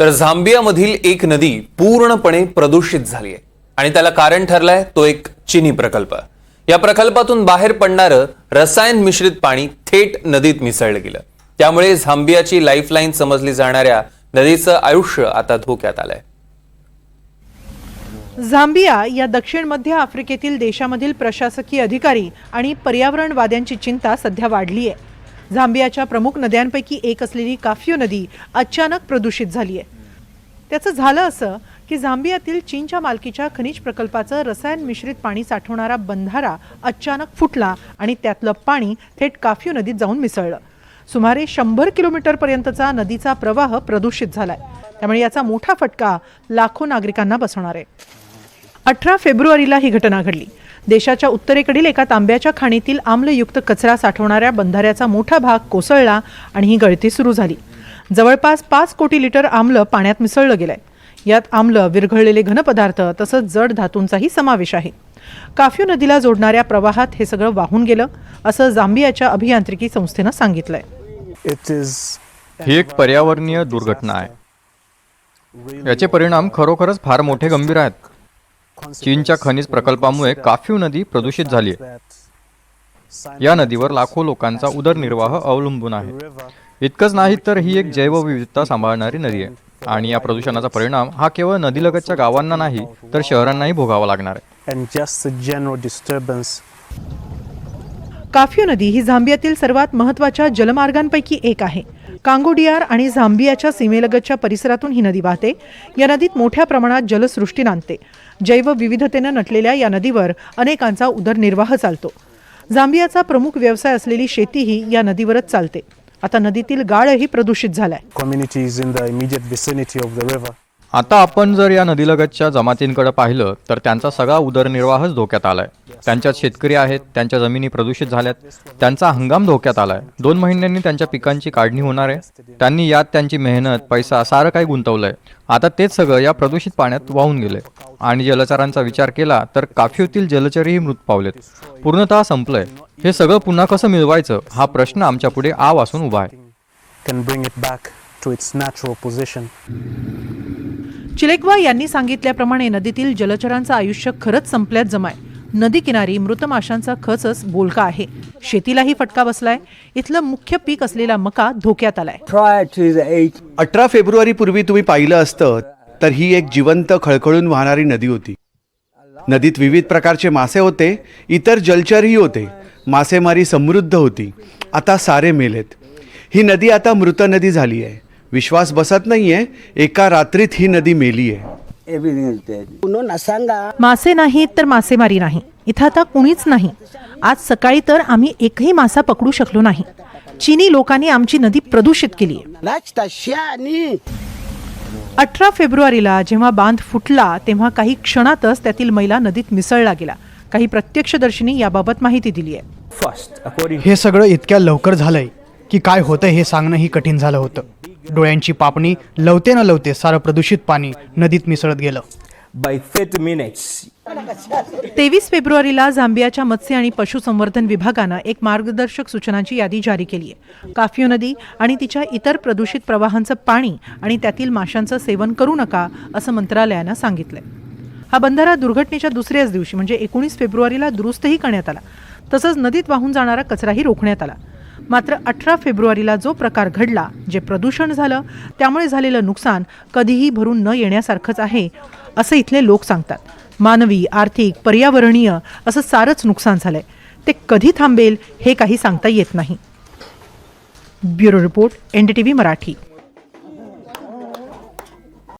तर झांबियामधील एक नदी पूर्णपणे प्रदूषित झाली आहे. आणि त्याला कारण ठरलाय तो एक चिनी प्रकल्प. या प्रकल्पातून बाहेर पडणारं रसायन मिश्रित पाणी थेट नदीत मिसळलं गेलं. त्यामुळे झांबियाची लाईफलाईन समजली जाणाऱ्या नदीचं आयुष्य आता धोक्यात आलंय. झांबिया या दक्षिण मध्य आफ्रिकेतील देशामधील प्रशासकीय अधिकारी आणि पर्यावरणवाद्यांची चिंता सध्या वाढली आहे झांबियाच्या प्रमुख नद्यांपैकी एक असलेली काफियो नदी अचानक प्रदूषित झाली आहे त्याचं झालं असं की झांबियातील चीनच्या मालकीच्या खनिज प्रकल्पाचं रसायन मिश्रित पाणी साठवणारा बंधारा अचानक फुटला आणि त्यातलं पाणी थेट काफियो नदीत जाऊन मिसळलं. सुमारे शंभर किलोमीटरपर्यंतचा नदीचा प्रवाह प्रदूषित झालाय. त्यामुळे याचा मोठा फटका लाखो नागरिकांना बसणार आहे. अठरा फेब्रुवारीला ही घटना घडली. देशाच्या उत्तरेकडील एका तांब्याच्या खाणीतील आम्लयुक्त कचरा साठवणाऱ्या बंधाऱ्याचा मोठा भाग कोसळला आणि ही गळती सुरू झाली. जवळपास पाच कोटी लिटर आम्ल पाण्यात मिसळलं गेलंय. यात आम्ल विरघळलेले घनपदार्थ तसंच जड धातूंचाही समावेश आहे. काफ्यू नदीला जोडणाऱ्या प्रवाहात हे सगळं वाहून गेलं असं जांबियाच्या अभियांत्रिकी संस्थेनं सांगितलंय. ही एक पर्यावरणीय दुर्घटना आहे. याचे परिणाम खरोखरच फार मोठे गंभीर आहेत. चीनच्या खनिज प्रकल्पामुळे काफ्यू नदी प्रदूषित झाली आहे. या नदीवर लाखो लोकांचा उदरनिर्वाह अवलंबून आहे. इतकंच नाही तर ही एक जैवविविधता सांभाळणारी नदी आहे. आणि या प्रदूषणाचा परिणाम हा केवळ नदीलगतच्या गावांना नाही तर शहरांनाही भोगावा लागणार आहे. काफ्यू नदी ही झांबियातील सर्वात महत्त्वाच्या जलमार्गांपैकी एक आहे. कांगोडियार आणि झांबियाच्या सीमेलगतच्या परिसरातून ही नदी वाहते. या नदीत मोठ्या प्रमाणात जलसृष्टी नांदते. जैवविविधतेनं नटलेल्या या नदीवर अनेकांचा उदरनिर्वाह चालतो. झांबियाचा प्रमुख व्यवसाय असलेली शेतीही या नदीवरच चालते. आता नदीतील गाळही प्रदूषित झालाय. आता आपण जर या नदीलगतच्या जमातींकडे पाहिलं तर त्यांचा सगळा उदरनिर्वाहच धोक्यात आलाय. त्यांच्यात शेतकरी आहेत त्यांच्या जमिनी प्रदूषित झाल्यात त्यांचा हंगाम धोक्यात आलाय. दोन महिन्यांनी त्यांच्या पिकांची काढणी होणार आहे. त्यांनी यात त्यांची मेहनत पैसा सारं काही गुंतवलंय. आता तेच सगळं या प्रदूषित पाण्यात वाहून गेलंय. आणि जलचरांचा विचार केला तर काफ्यूतील जलचरही मृत पावलेत. पूर्णतः संपलंय. हे सगळं पुन्हा कसं मिळवायचं हा प्रश्न आमच्या पुढे आव असून उभा आहे. चिलेक्वा यांनी सांगितल्याप्रमाणे नदीतील जलचरांचं आयुष्य खरंच संपल्यात जमाय. नदी किनारी मृत माशांचा खचच बोलका आहे. शेतीलाही फटका बसलाय. इथलं मुख्य पीक असलेला मका धोक्यात आलाय. अठरा फेब्रुवारीपूर्वी तुम्ही पाहिलं असतं तर ही एक जिवंत खळखळून वाहणारी नदी होती. नदीत विविध प्रकारचे मासे होते इतर जलचरही होते. मासेमारी समृद्ध होती. आता सारे मेलेत. ही नदी आता मृत नदी झाली आहे. विश्वास बसत नाहीये एका रात्रीत ही नदी मेली आहे. मासे नाहीत तर मासेमारी नाही. इथं आता कुणीच नाही. आज सकाळी तर आम्ही एकही मासा पकडू शकलो नाही. चीनी लोकांनी आमची नदी प्रदूषित केली अठरा फेब्रुवारीला जेव्हा बांध फुटला तेव्हा काही क्षणातच त्यातील मैला नदीत मिसळला गेला. काही प्रत्यक्षदर्शींनी याबाबत माहिती दिली आहे. हे सगळं इतक्या लवकर झालंय की काय होतं हे सांगणंही कठीण झालं होतं. डोळ्यांची पापणी लवते न लवते सारं प्रदूषित पाणी नदीत मिसळत गेलं. By 30 minutes. तेवीस फेब्रुवारीला झांबियाच्या मत्स्य आणि पशुसंवर्धन विभागानं एक मार्गदर्शक सूचनांची यादी जारी केली आहे. काफ्यू नदी आणि तिच्या इतर प्रदूषित प्रवाहांचं पाणी आणि त्यातील माशांचं सेवन करू नका असं मंत्रालयानं सांगितलंय. हा बंधारा दुर्घटनेच्या दुसऱ्याच दिवशी म्हणजे एकोणीस फेब्रुवारीला दुरुस्तही करण्यात आला. तसंच नदीत वाहून जाणारा कचराही रोखण्यात आला. मात्र अठरा फेब्रुवारीला जो प्रकार घडला जे प्रदूषण झालं त्यामुळे झालेलं नुकसान कधीही भरून न येण्यासारखंच आहे असं इथले लोक सांगतात. मानवी आर्थिक पर्यावरणीय असं सारंच नुकसान झालंय. ते कधी थांबेल हे काही सांगता येत नाही. Bureau report N D T V Marathi.